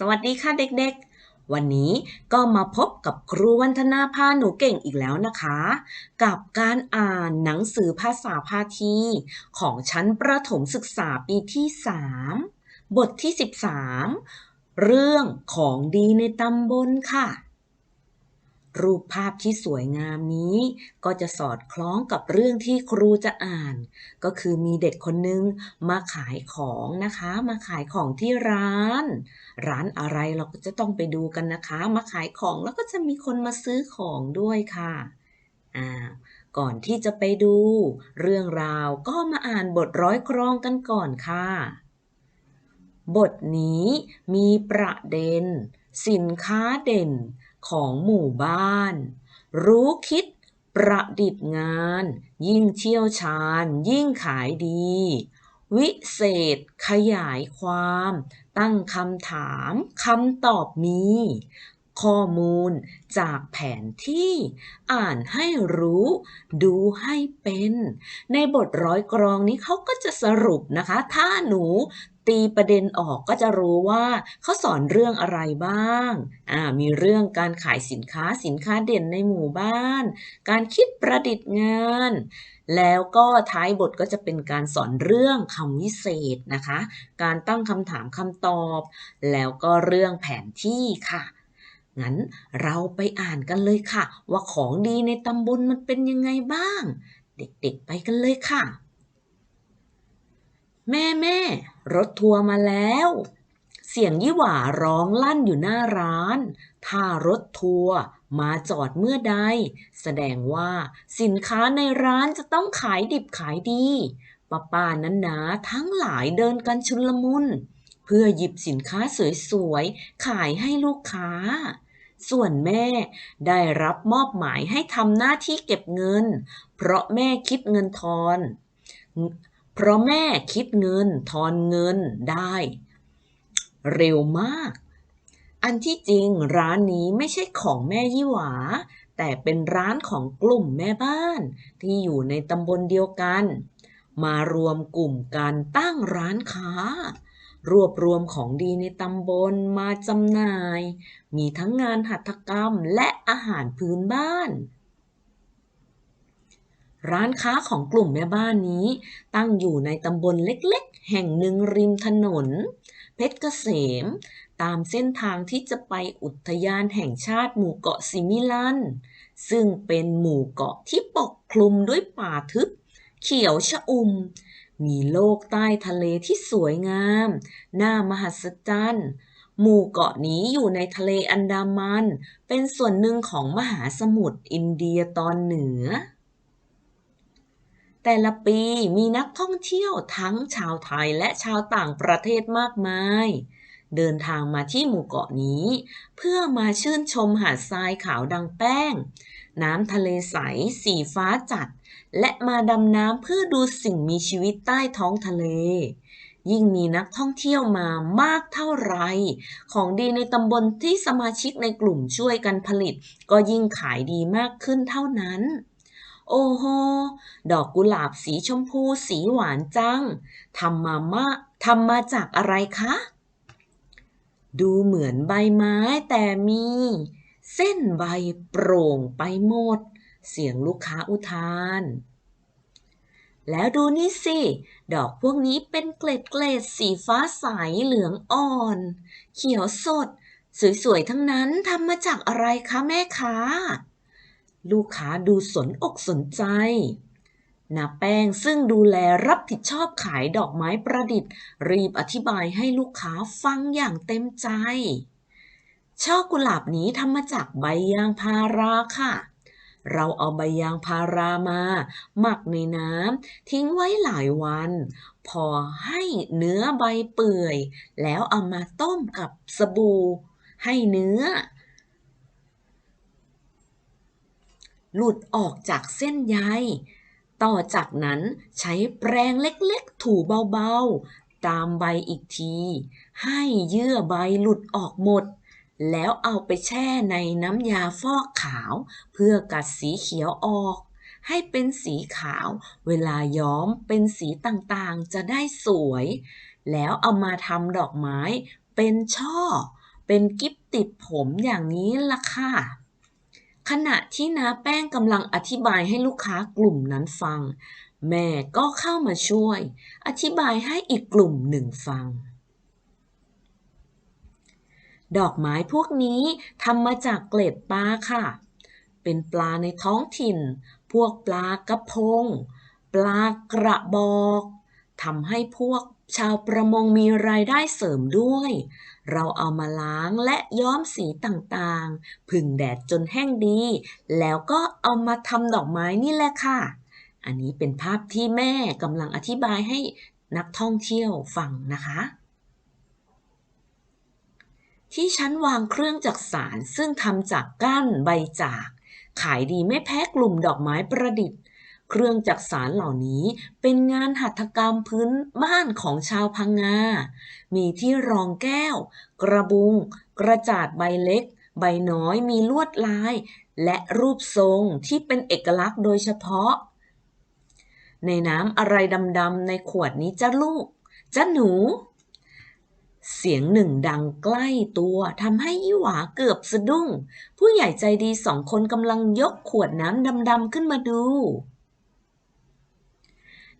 สวัสดีค่ะเด็กๆ วันนี้ก็มาพบกับครูวันธนาพาหนูเก่งอีกแล้วนะคะ กับการอ่านหนังสือภาษาพาทีของชั้นประถมศึกษาปีที่ 3 บทที่ 13 เรื่องของดีในตำบลค่ะ รูปภาพที่สวยงามนี้ ก็จะสอดคล้องกับเรื่องที่ครูจะอ่าน ก็คือมีเด็กคนนึงมาขายของนะคะ มาขายของที่ร้าน ร้านอะไรเราก็จะต้องไปดูกันนะคะ มาขายของแล้วก็จะมีคนมาซื้อของด้วยค่ะอ่าก่อนที่จะไปดู เรื่องราวก็มาอ่านบทร้อยกรองกันก่อนค่ะ บทนี้มีประเด็น สินค้าเด่น ของหมู่บ้าน รู้คิดประดิษฐ์งาน ยิ่งเชี่ยวชาญ ยิ่งขายดี วิเศษขยายความ ตั้งคำถามคำตอบมี ข้อมูลจากแผนที่ อ่านให้รู้ ดูให้เป็น ในบทร้อยกรองนี้เขาก็จะสรุปนะคะ ถ้าหนูตีประเด็นออกก็จะรู้ว่าเขาสอนเรื่องอะไรบ้าง อ่า มีเรื่องการขายสินค้าสินค้าเด่นในหมู่บ้าน การคิดประดิษฐ์งาน แล้วก็ท้ายบทก็จะเป็นการสอนเรื่องคำวิเศษนะคะ การตั้งคำถามคำตอบ แล้วก็เรื่องแผนที่ค่ะ งั้นเราไปอ่านกันเลยค่ะ ว่าของดีในตำบลมันเป็นยังไงบ้าง เด็กๆไปกันเลยค่ะ แม่แม่รถทัวร์มาแล้ว เสียงยี่หว่าร้องลั่นอยู่หน้าร้าน ถ้ารถทัวร์มาจอดเมื่อใด แสดงว่าสินค้าในร้านจะต้องขายดิบขายดีป้าป้านั้นนะทั้งหลายเดินกันชุนละมุน เพื่อหยิบสินค้าสวยๆ ขายให้ลูกค้า ส่วนแม่ได้รับมอบหมายให้ทำหน้าที่เก็บเงิน เพราะแม่คิดเงินทอน เพราะแม่คิดเงินทอนเงินได้ เร็วมาก อันที่จริงร้านนี้ไม่ใช่ของแม่ยี่หวา แต่เป็นร้านของกลุ่มแม่บ้าน ที่อยู่ในตำบลเดียวกัน มารวมกลุ่มกันตั้งร้านค้า รวบรวมของดีในตำบลมาจำหน่าย มีทั้งงานหัตถกรรมและอาหารพื้นบ้าน ร้านค้าของกลุ่มแม่บ้านนี้ ตั้งอยู่ในตำบลเล็กๆ แห่งหนึ่งริมถนน เพชรเกษม ตามเส้นทางที่จะไปอุทยานแห่งชาติหมู่เกาะสิมิลัน ซึ่งเป็นหมู่เกาะที่ปกคลุมด้วยป่าทึบ เขียวชะอุ่ม มีโลกใต้ทะเลที่สวยงาม น่ามหัศจรรย์ หมู่เกาะนี้อยู่ในทะเลอันดามัน เป็นส่วนหนึ่งของมหาสมุทรอินเดียตอนเหนือ แต่ละปีมีนักท่องเที่ยวทั้งชาวไทยและชาวต่างประเทศมากมาย เดินทางมาที่หมู่เกาะนี้ เพื่อมาชื่นชมหาดทรายขาวดังแป้ง น้ำทะเลใสสีฟ้าจัด และมาดำน้ำเพื่อดูสิ่งมีชีวิตใต้ท้องทะเล ยิ่งมีนักท่องเที่ยวมามากเท่าไร ของดีในตำบลที่สมาชิกในกลุ่มช่วยกันผลิต ก็ยิ่งขายดีมากขึ้นเท่านั้นโอ้โห ดอกกุหลาบสีชมพูสีหวานจัง ทำมามาทำมาจากอะไรคะ ดูเหมือนใบไม้แต่มี เส้นใบโปร่งไปหมด เสียงลูกค้าอุทาน แล้วดูนี่สิ ดอกพวกนี้เป็นเกล็ดเกล็ดสีฟ้าใสเหลืองอ่อน เขียวสด สวยๆ ทั้งนั้นทำมาจากอะไรคะแม่ค้า ลูกค้าดูสนอกสนใจ นาแป้งซึ่งดูแลรับผิดชอบขายดอกไม้ประดิษฐ์ รีบอธิบายให้ลูกค้าฟังอย่างเต็มใจ ช่อกุหลาบนี้ทำมาจากใบยางพาราค่ะ เราเอาใบยางพารามา หมักในน้ำทิ้งไว้หลายวัน พอให้เนื้อใบเปื่อย แล้วเอามาต้มกับสบู่ ให้เนื้อหลุดออกจากเส้นใย ต่อจากนั้นใช้แปรงเล็กๆ ถูเบาๆ ตามใบอีกที ให้เยื่อใบหลุดออกหมด แล้วเอาไปแช่ในน้ำยาฟอกขาว เพื่อกัดสีเขียวออก ให้เป็นสีขาว เวลาย้อมเป็นสีต่างๆ จะได้สวย แล้วเอามาทำดอกไม้เป็นช่อ เป็นกิ๊บติดผมอย่างนี้ล่ะค่ะ ขณะที่น้าแป้งกำลังอธิบายให้ลูกค้ากลุ่มนั้นฟัง แม่ก็เข้ามาช่วย อธิบายให้อีกกลุ่มหนึ่งฟัง ดอกไม้พวกนี้ทำมาจากเกล็ดปลาค่ะ เป็นปลาในท้องถิ่น พวกปลากระพง ปลากระบอกทำให้พวก ชาวประมงมีรายได้เสริมด้วย เราเอามาล้างและย้อมสีต่างๆผึ่งแดดจนแห้งดี แล้วก็เอามาทำดอกไม้นี่แหละค่ะ อันนี้เป็นภาพที่แม่กำลังอธิบายให้นักท่องเที่ยวฟังนะคะ ที่ชั้นวางเครื่องจักสารซึ่งทำจากก้านใบจาก ขายดีไม่แพ้กลุ่มดอกไม้ประดิษฐ์ เครื่องจักสารเหล่านี้เป็นงานหัตถกรรมพื้นบ้านของชาวพังงา มีที่รองแก้ว กระบุง กระจาดใบเล็ก ใบน้อยมีลวดลาย และรูปทรงที่เป็นเอกลักษณ์โดยเฉพาะ ในน้ำอะไรดำๆในขวดนี้จ้ะลูกจ้ะหนู เสียงหนึ่งดังใกล้ตัวทำให้ยี่หวาเกือบสะดุ้ง ผู้ใหญ่ใจดีสองคนกำลังยกขวดน้ำดำๆขึ้นมาดู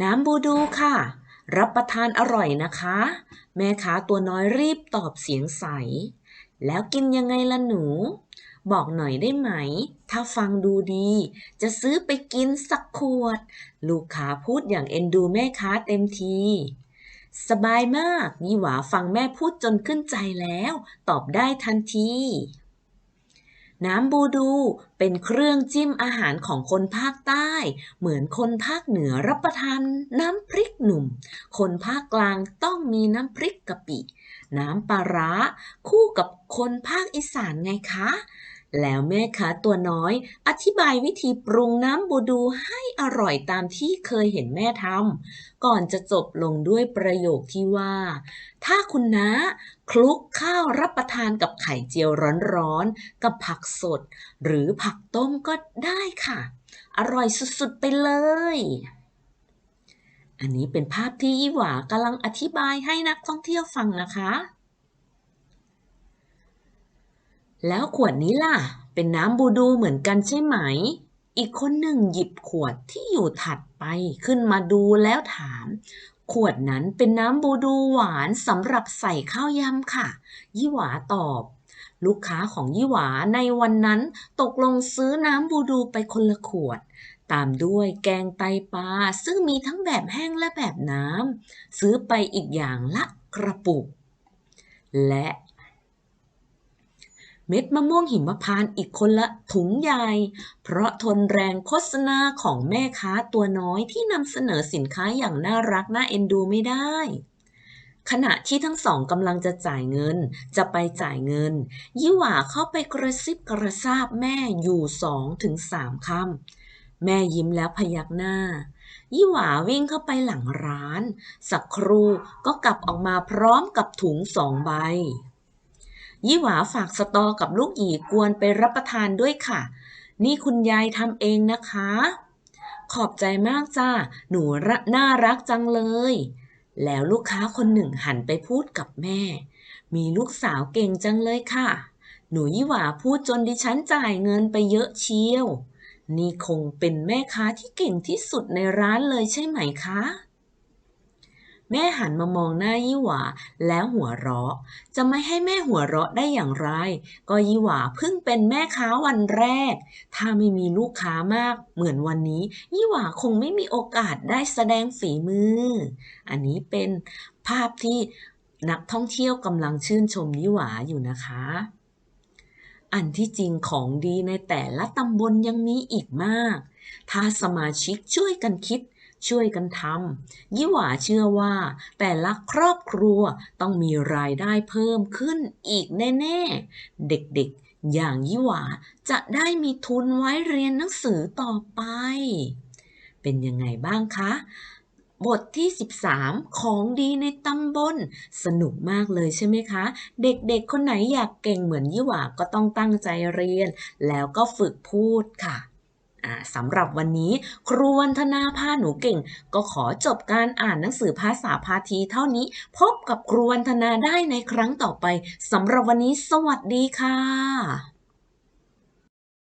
น้ำบูดูค่ะ รับประทานอร่อยนะคะ แม่ค้าตัวน้อยรีบตอบเสียงใส แล้วกินยังไงล่ะหนู บอกหน่อยได้ไหม ถ้าฟังดูดี จะซื้อไปกินสักขวด ลูกค้าพูดอย่างเอ็นดูแม่ค้าเต็มทีสบายมากยี่หวาฟังแม่พูดจนขึ้นใจแล้ว ตอบได้ทันที น้ำบูดูเป็นเครื่องจิ้มอาหารของคนภาคใต้ เหมือนคนภาคเหนือรับประทานน้ำพริกหนุ่ม คนภาคกลางต้องมีน้ำพริกกะปิ น้ำปลาร้า คู่กับคนภาคอีสานไงคะ แล้วแม่ค้าตัวน้อย อธิบายวิธีปรุงน้ำบูดูให้อร่อยตามที่เคยเห็นแม่ทำก่อนจะจบลงด้วยประโยคที่ว่า ถ้าคุณน้าคลุกข้าวรับประทานกับไข่เจียวร้อนๆ กับผักสด หรือผักต้มก็ได้ค่ะ อร่อยสุดๆไปเลย อันนี้เป็นภาพที่ยี่หวากำลังอธิบายให้นักท่องเที่ยวฟังนะคะ แล้วขวดนี้ล่ะ เป็นน้ำบูดูเหมือนกันใช่ไหม อีกคนหนึ่งหยิบขวดที่อยู่ถัดไปขึ้นมาดูแล้วถาม ขวดนั้นเป็นน้ำบูดูหวานสำหรับใส่ข้าวยำค่ะ ยี่หวาตอบ ลูกค้าของยี่หวาในวันนั้นตกลงซื้อน้ำบูดูไปคนละขวดตามด้วยแกงไตปลาซึ่งมีทั้งแบบแห้งและแบบน้ำซื้อไปอีกอย่างละกระปุก และ เม็ดมะม่วงหิมพานต์อีกคนละถุงใหญ่ เพราะทนแรงโฆษณาของแม่ค้าตัวน้อยที่นำเสนอสินค้าอย่างน่ารักน่าเอ็นดูไม่ได้ ขณะที่ทั้งสองกำลังจะจ่ายเงิน จะไปจ่ายเงิน ยี่หว่าเข้าไปกระซิบกระซาบแม่อยู่สองถึงสามคำแม่ยิ้มแล้วพยักหน้ายี่หว่าวิ่งเข้าไปหลังร้าน สักครู่ก็กลับออกมาพร้อมกับถุงสองใบ ยี่หวาฝากสตอกับลูกหยีกวนไปรับประทานด้วยค่ะ นี่คุณยายทำเองนะคะ ขอบใจมากจ้า หนูน่ารักจังเลย แล้วลูกค้าคนหนึ่งหันไปพูดกับแม่ มีลูกสาวเก่งจังเลยค่ะ หนูยี่หวาพูดจนดิฉันจ่ายเงินไปเยอะเชียว นี่คงเป็นแม่ค้าที่เก่งที่สุดในร้านเลยใช่ไหมคะ แม่หันมามองหน้ายี่หวาแล้วหัวเราะ จะไม่ให้แม่หัวเราะได้อย่างไร ก็ยี่หวาเพิ่งเป็นแม่ค้าวันแรก ถ้าไม่มีลูกค้ามากเหมือนวันนี้ ยี่หวาคงไม่มีโอกาสได้แสดงฝีมือ อันนี้เป็นภาพที่นักท่องเที่ยวกำลังชื่นชมยี่หวาอยู่นะคะ อันที่จริงของดีในแต่ละตำบลยังมีอีกมาก ถ้าสมาชิกช่วยกันคิด ช่วยกันทำยี่หวาเชื่อว่า แต่ละครอบครัวต้องมีรายได้เพิ่มขึ้นอีกแน่ ๆ เด็กๆ อย่างยี่หวาจะได้มีทุนไว้เรียนหนังสือต่อไป เป็นยังไงบ้างคะ บทที่ 13 ของดีในตำบล สนุกมากเลยใช่ไหมคะ เด็กๆ คนไหนอยากเก่งเหมือนยี่หว่าก็ต้องตั้งใจเรียน แล้วก็ฝึกพูดค่ะ สำหรับวันนี้ ครูวันธนาพาหนูเก่ง ก็ขอจบการอ่านหนังสือภาษาพาทีเท่านี้ พบกับครูวันธนาได้ในครั้งต่อไปสำหรับวันนี้ สวัสดีค่ะ